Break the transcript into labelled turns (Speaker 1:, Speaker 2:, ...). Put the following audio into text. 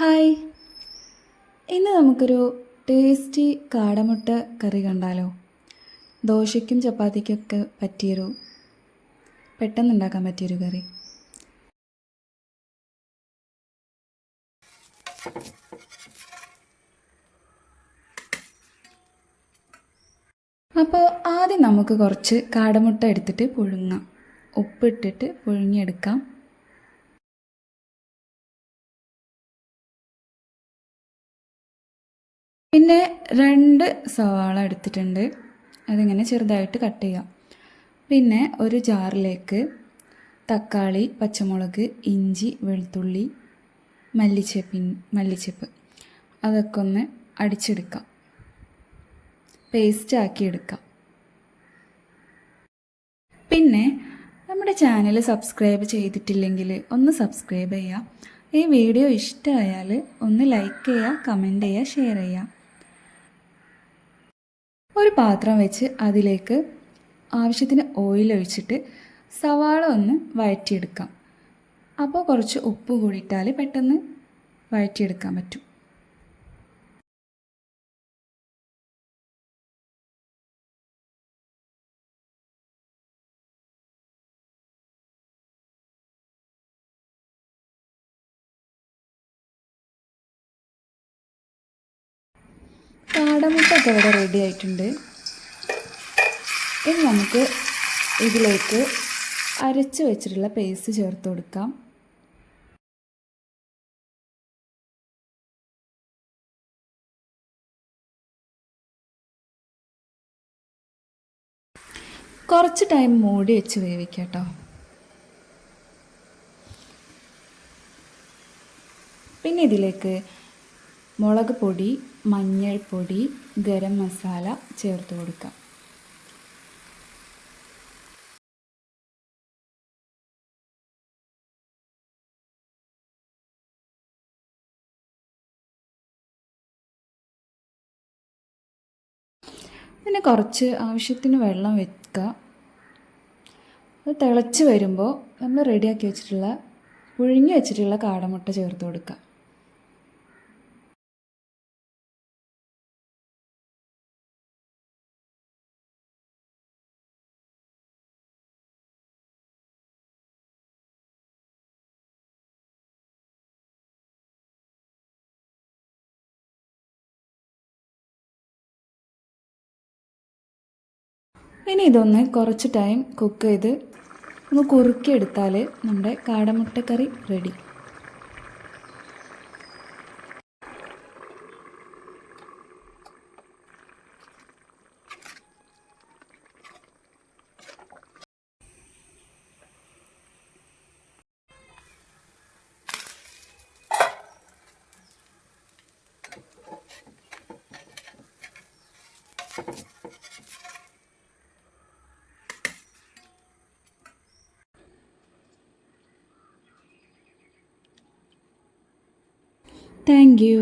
Speaker 1: Hi. ഇന്ന് നമുക്കൊരു tasty കാടമുട്ട കറി കണ്ടാലോ? ദോശയ്ക്കും ചപ്പാത്തിക്കൊക്കെ പറ്റിയൊരു പെട്ടെന്ന് ഉണ്ടാക്കാൻ പറ്റിയൊരു കറി. അപ്പോൾ ആദ്യം നമുക്ക് കുറച്ച് കാടമുട്ട എടുത്തിട്ട് പുഴുങ്ങാം. ഉപ്പിട്ടിട്ട് പുഴുങ്ങിയെടുക്കാം. പിന്നെ രണ്ട് സവാള എടുത്തിട്ടുണ്ട്. അതിങ്ങനെ ചെറുതായിട്ട് കട്ട് ചെയ്യാം. പിന്നെ ഒരു ജാറിലേക്ക് തക്കാളി പച്ചമുളക് ഇഞ്ചി വെളുത്തുള്ളി മല്ലിച്ചെപ്പിൻ മല്ലിച്ചെപ്പ് അതൊക്കെ ഒന്ന് അടിച്ചെടുക്കാം. പേസ്റ്റ് ആക്കി എടുക്കാം. പിന്നെ നമ്മുടെ ചാനൽ സബ്സ്ക്രൈബ് ചെയ്തിട്ടില്ലെങ്കിൽ ഒന്ന് സബ്സ്ക്രൈബ് ചെയ്യുക. ഈ വീഡിയോ ഇഷ്ടമായാൽ ഒന്ന് ലൈക്ക് ചെയ്യുക കമന്റ് ചെയ്യുക ഷെയർ ചെയ്യുക. ഒരു പാത്രം വെച്ച് അതിലേക്ക് ആവശ്യത്തിന് ഓയിൽ ഒഴിച്ചിട്ട് സവാള ഒന്ന് വഴറ്റിയെടുക്കാം. അപ്പോൾ കുറച്ച് ഉപ്പ് കൂടിയിട്ടാൽ പെട്ടെന്ന് വഴറ്റിയെടുക്കാൻ പറ്റും. കാടമുട്ടൊക്കെ ഇവിടെ റെഡി ആയിട്ടുണ്ട്. ഇനി നമുക്ക് ഇതിലേക്ക് അരച്ച് വെച്ചിട്ടുള്ള പേസ്റ്റ് ചേർത്ത് കൊടുക്കാം. കുറച്ച് ടൈം മൂടി വെച്ച് വേവിക്കാം കേട്ടോ. പിന്നെ ഇതിലേക്ക് മുളക് പൊടി മഞ്ഞൾപ്പൊടി ഗരം മസാല ചേർത്ത് കൊടുക്കാം. പിന്നെ കുറച്ച് ആവശ്യത്തിന് വെള്ളം വെക്കുക. അത് തിളച്ച് വരുമ്പോൾ നമ്മൾ റെഡിയാക്കി വെച്ചിട്ടുള്ള പുഴുങ്ങി വെച്ചിട്ടുള്ള കാടമുട്ട ചേർത്ത് കൊടുക്കുക. ഇനി ഇതൊന്ന് കുറച്ച് ടൈം കുക്ക് ചെയ്ത് ഒന്ന് കുറുക്കിയെടുത്താൽ നമ്മുടെ കാടമുട്ടക്കറി റെഡി താങ്ക് യു